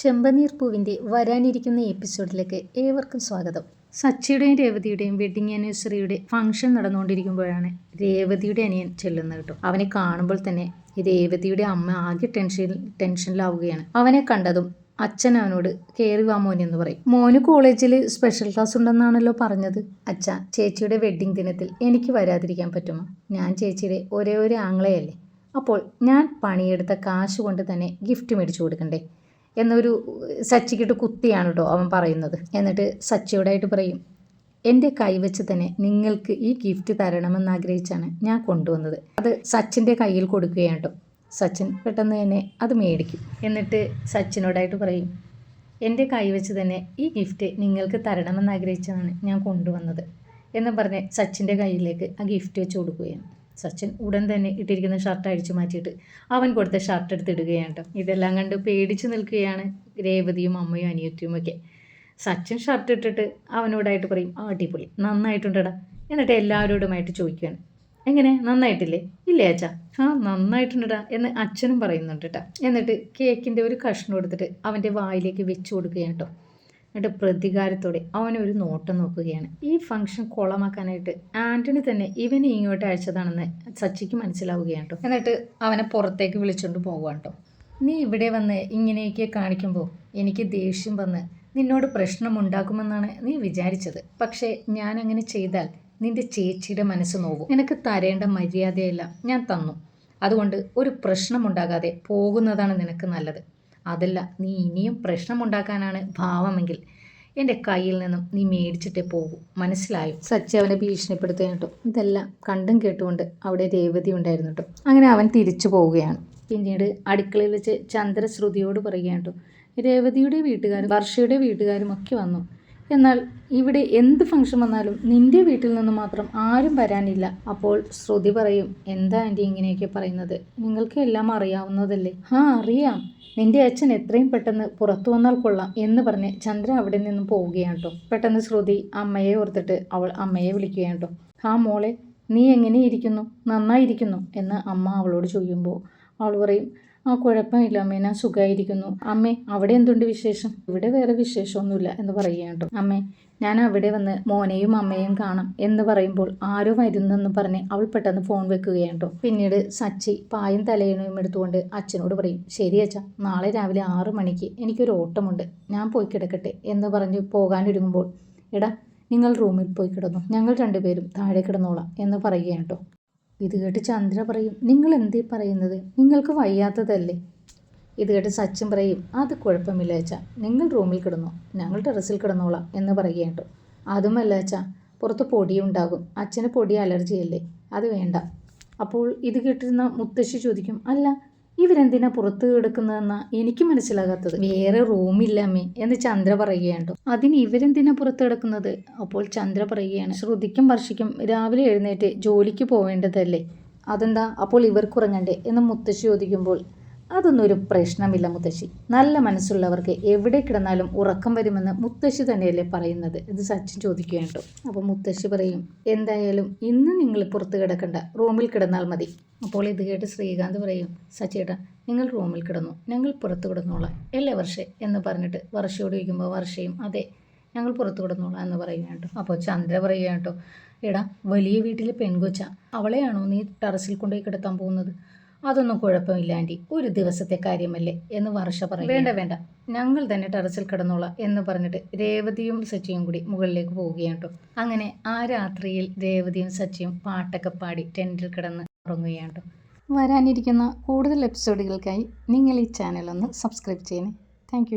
ചെമ്പനീർ പൂവിന്റെ വരാനിരിക്കുന്ന എപ്പിസോഡിലേക്ക് ഏവർക്കും സ്വാഗതം. സച്ചിയുടെയും രേവതിയുടെയും വെഡിങ് ആനിവേഴ്സറിയുടെ ഫംഗ്ഷൻ നടന്നുകൊണ്ടിരിക്കുമ്പോഴാണ് രേവതിയുടെ അനിയൻ ചെല്ലുന്നത് കേട്ടോ. അവനെ കാണുമ്പോൾ തന്നെ രേവതിയുടെ അമ്മ ആകെ ടെൻഷൻ ടെൻഷനിലാവുകയാണ്. അവനെ കണ്ടതും അച്ഛൻ അവനോട് കയറി വാ മോൻ എന്ന് പറയും. മോന് കോളേജിൽ സ്പെഷ്യൽ ക്ലാസ് ഉണ്ടെന്നാണല്ലോ പറഞ്ഞത്? അച്ഛ ചേച്ചിയുടെ വെഡ്ഡിംഗ് ദിനത്തിൽ എനിക്ക് വരാതിരിക്കാൻ പറ്റുമോ? ഞാൻ ചേച്ചിയുടെ ഒരേ ഒരു ആംഗ്ലയല്ലേ അപ്പോൾ ഞാൻ പണിയെടുത്ത കാശ് കൊണ്ട് തന്നെ ഗിഫ്റ്റ് മേടിച്ചു കൊടുക്കണ്ടേ? എന്നൊരു സച്ചിക്കിട്ട് കുത്തിയാണ് കേട്ടോ അവൻ പറയുന്നത്. എന്നിട്ട് സച്ചിയോടായിട്ട് പറയും എന്റെ കൈവച്ച് തന്നെ നിങ്ങൾക്ക് ഈ ഗിഫ്റ്റ് തരണമെന്ന് ആഗ്രഹിച്ചാണ് ഞാൻ കൊണ്ടുവന്നത്. അത് സച്ചിന്റെ കയ്യിൽ കൊടുക്കുകയാണ് കേട്ടോ. സച്ചിൻ പെട്ടെന്ന് തന്നെ അത് മേടിക്കും. എന്നിട്ട് സച്ചിനോടായിട്ട് പറയും എന്റെ കൈവച്ച് തന്നെ ഈ ഗിഫ്റ്റ് നിങ്ങൾക്ക് തരണമെന്ന് ആഗ്രഹിച്ചാണ് ഞാൻ കൊണ്ടുവന്നത്. എന്ന് പറഞ്ഞ് സച്ചിന്റെ കയ്യിലേക്ക് ആ ഗിഫ്റ്റ് വെച്ച് കൊടുക്കുകയാണ്. സച്ചിൻ ഉടൻ തന്നെ ഇട്ടിരിക്കുന്ന ഷർട്ട് അഴിച്ചു മാറ്റിയിട്ട് അവൻ കൊടുത്ത ഷർട്ട് എടുത്തിടുകയാണ് കേട്ടോ ഇതെല്ലാം കണ്ട് പേടിച്ചു നിൽക്കുകയാണ് രേവതിയും അമ്മയും അനിയത്തിയും ഒക്കെ. സച്ചിൻ ഷർട്ട് ഇട്ടിട്ട് അവനോടായിട്ട് പറയും ആ അടിപൊളി നന്നായിട്ടുണ്ടടാ. എന്നിട്ട് എല്ലാവരോടുമായിട്ട് ചോദിക്കുകയാണ്. എങ്ങനെ നന്നായിട്ടില്ലേ? ഇല്ലേ അച്ഛാ. ആ നന്നായിട്ടുണ്ടടാ എന്ന് അച്ഛനും പറയുന്നുണ്ട് കേട്ടോ എന്നിട്ട് കേക്കിന്റെ ഒരു കഷ്ണം എടുത്തിട്ട് അവന്റെ വായിലേക്ക് വെച്ചു കൊടുക്കുകയാണ് കേട്ടോ എന്നിട്ട് പ്രതികാരത്തോടെ അവനൊരു നോട്ടം നോക്കുകയാണ്. ഈ ഫംഗ്ഷൻ കുളമാക്കാനായിട്ട് ആന്റണി തന്നെ ഇവനെ ഇങ്ങോട്ട് അയച്ചതാണെന്ന് സച്ചിക്ക് മനസ്സിലാവുകയാണ് കേട്ടോ എന്നിട്ട് അവനെ പുറത്തേക്ക് വിളിച്ചുകൊണ്ട് പോവുകയാണ് കേട്ടോ നീ ഇവിടെ വന്ന് ഇങ്ങനെയൊക്കെ കാണിക്കുമ്പോൾ എനിക്ക് ദേഷ്യം വന്ന് നിന്നോട് പ്രശ്നമുണ്ടാക്കുമെന്നാണ് നീ വിചാരിച്ചത്. പക്ഷേ ഞാൻ അങ്ങനെ ചെയ്താൽ നിന്റെ ചേച്ചിയുടെ മനസ്സ് നോവും. നിനക്ക് തരേണ്ട മര്യാദയെല്ലാം ഞാൻ തന്നു. അതുകൊണ്ട് ഒരു പ്രശ്നമുണ്ടാകാതെ പോകുന്നതാണ് നിനക്ക് നല്ലത്. അതല്ല നീ ഇനിയും പ്രശ്നമുണ്ടാക്കാനാണ് ഭാവമെങ്കിൽ എന്റെ കയ്യിൽ നിന്നും നീ മേടിച്ചിട്ടേ പോകൂ. മനസ്സിലായോ? സച്ചി അവനെ ഭീഷണിപ്പെടുത്തുക കേട്ടോ. ഇതെല്ലാം കണ്ടും കേട്ടുകൊണ്ട് അവിടെ രേവതി ഉണ്ടായിരുന്നു കേട്ടോ. അങ്ങനെ അവൻ തിരിച്ചു പോവുകയാണ്. പിന്നീട് അടുക്കളയിൽ വെച്ച് ചന്ദ്രശ്രുതിയോട് പറയുകയാണ് കേട്ടോ. രേവതിയുടെ വീട്ടുകാരും വർഷയുടെ വീട്ടുകാരും ഒക്കെ വന്നു. എന്നാൽ ഇവിടെ എന്ത് ഫംഗ്ഷൻ വന്നാലും നിന്റെ വീട്ടിൽ നിന്ന് മാത്രം ആരും വരാനില്ല. അപ്പോൾ ശ്രുതി പറയും എന്താ ആന്റി ഇങ്ങനെയൊക്കെ പറയുന്നത്? നിങ്ങൾക്ക് എല്ലാം അറിയാവുന്നതല്ലേ? ആ അറിയാം. നിന്റെ അച്ഛൻ എത്രയും പെട്ടെന്ന് പുറത്തു വന്നാൽ കൊള്ളാം എന്ന് പറഞ്ഞ് ചന്ദ്ര അവിടെ നിന്നും പോവുകയാണ് കേട്ടോ. പെട്ടെന്ന് ശ്രുതി അമ്മയെ ഓർത്തിട്ട് അവൾ അമ്മയെ വിളിക്കുകയാണ് കേട്ടോ. ആ മോളെ നീ എങ്ങനെ ഇരിക്കുന്നു നന്നായിരിക്കുന്നു? എന്ന് അമ്മ അവളോട് ചോദിക്കുമ്പോൾ അവൾ പറയും ആ കുഴപ്പമില്ല അമ്മേ. ഞാൻ സുഖമായിരിക്കുന്നു അമ്മേ അവിടെ എന്തുണ്ട് വിശേഷം? ഇവിടെ വേറെ വിശേഷമൊന്നുമില്ല എന്ന് പറയുകയാണ് അമ്മേ ഞാൻ അവിടെ വന്ന് മോനെയും അമ്മയും കാണാം എന്ന് പറയുമ്പോൾ ആരോ വരുന്നെന്ന് പറഞ്ഞ് അവൾ പെട്ടെന്ന് ഫോൺ വെക്കുകയാണ് പിന്നീട് സച്ചി പായും തലയണയും എടുത്തുകൊണ്ട് അച്ഛനോട് പറയും ശരി അച്ഛ നാളെ രാവിലെ ആറ് മണിക്ക് എനിക്കൊരു ഓട്ടമുണ്ട്. ഞാൻ പോയി കിടക്കട്ടെ എന്ന് പറഞ്ഞ് പോകാനൊരുങ്ങുമ്പോൾ എടാ നിങ്ങൾ റൂമിൽ പോയി കിടന്നു. ഞങ്ങൾ രണ്ടുപേരും താഴെ കിടന്നോളാം എന്ന് പറയുകയാണ് ഇത് കേട്ട് ചന്ദ്ര പറയും നിങ്ങൾ എന്തേ പറയുന്നത്? നിങ്ങൾക്ക് വയ്യാത്തതല്ലേ? ഇത് കേട്ട് സച്ചിൻ പറയും അത് കുഴപ്പമില്ല അച്ഛാ. നിങ്ങൾ റൂമിൽ കിടന്നോ. ഞങ്ങൾ ടെറസിൽ കിടന്നോളാം എന്ന് പറയുകയുണ്ട് അതുമല്ല അച്ഛാ പുറത്ത് പൊടിയുണ്ടാകും അച്ഛന് പൊടി അലർജിയല്ലേ. അത് വേണ്ട. അപ്പോൾ ഇത് കേട്ടിരുന്ന മുത്തശ്ശി ചോദിക്കും അല്ല ഇവരെന്തിനാ പുറത്ത് കിടക്കുന്നതെന്നാ എനിക്ക് മനസ്സിലാകാത്തത്. വേറെ റൂമില്ല അമ്മേ എന്ന് ചന്ദ്ര പറയുകയുണ്ടോ. അതിന് ഇവരെന്തിനാ പുറത്ത് കിടക്കുന്നത്? അപ്പോൾ ചന്ദ്ര പറയുകയാണ് ശ്രുതിക്കും വർഷിക്കും രാവിലെ എഴുന്നേറ്റ് ജോലിക്ക് പോവേണ്ടതല്ലേ? അതെന്താ? അപ്പോൾ ഇവർക്ക് ഉറങ്ങണ്ടേ? എന്ന് മുത്തശ്ശി ചോദിക്കുമ്പോൾ അതൊന്നും ഒരു പ്രശ്നമില്ല മുത്തശ്ശി. നല്ല മനസ്സുള്ളവർക്ക് എവിടെ കിടന്നാലും ഉറക്കം വരുമെന്ന് മുത്തശ്ശി തന്നെയല്ലേ പറയുന്നത് ഇത് സച്ചിൻ ചോദിക്കുകയാണ് കേട്ടോ. അപ്പോൾ മുത്തശ്ശി പറയും എന്തായാലും ഇന്ന് നിങ്ങൾ പുറത്ത് കിടക്കണ്ട റൂമിൽ കിടന്നാൽ മതി. അപ്പോൾ ഇത് കേട്ട് ശ്രീകാന്ത് പറയും സച്ചേട്ടാ നിങ്ങൾ റൂമിൽ കിടന്നു ഞങ്ങൾ പുറത്ത് കിടന്നോളാം അല്ലേ വർഷേ? എന്ന് പറഞ്ഞിട്ട് വർഷയോട് ചോദിക്കുമ്പോൾ വർഷയും അതെ ഞങ്ങൾ പുറത്ത് കിടന്നോളാം എന്ന് പറയുകയാണ് കേട്ടോ. അപ്പോൾ ചന്ദ്ര പറയുകയാണ് കേട്ടോ എടാ വലിയ വീട്ടിലെ പെൺകൊച്ച അവളെയാണോ നീ ടെറസിൽ കൊണ്ടുപോയി കിടത്താൻ പോകുന്നത്? അതൊന്നും കുഴപ്പമില്ലാണ്ടി. ഒരു ദിവസത്തെ കാര്യമല്ലേ എന്ന് വർഷ പറഞ്ഞു വേണ്ട വേണ്ട. ഞങ്ങൾ തന്നെ ടെറസിൽ കിടന്നോളാം എന്ന് പറഞ്ഞിട്ട് രേവതിയും സച്ചിയും കൂടി മുകളിലേക്ക് പോവുകയാണ് കേട്ടോ അങ്ങനെ ആ രാത്രിയിൽ രേവതിയും സച്ചിയും പാട്ടൊക്കെ പാടി ടെന്റിൽ കിടന്ന് ഉറങ്ങുകയാണ് വരാനിരിക്കുന്ന കൂടുതൽ എപ്പിസോഡുകൾക്കായി നിങ്ങൾ ഈ ചാനലൊന്ന് സബ്സ്ക്രൈബ് ചെയ്യണേ. താങ്ക്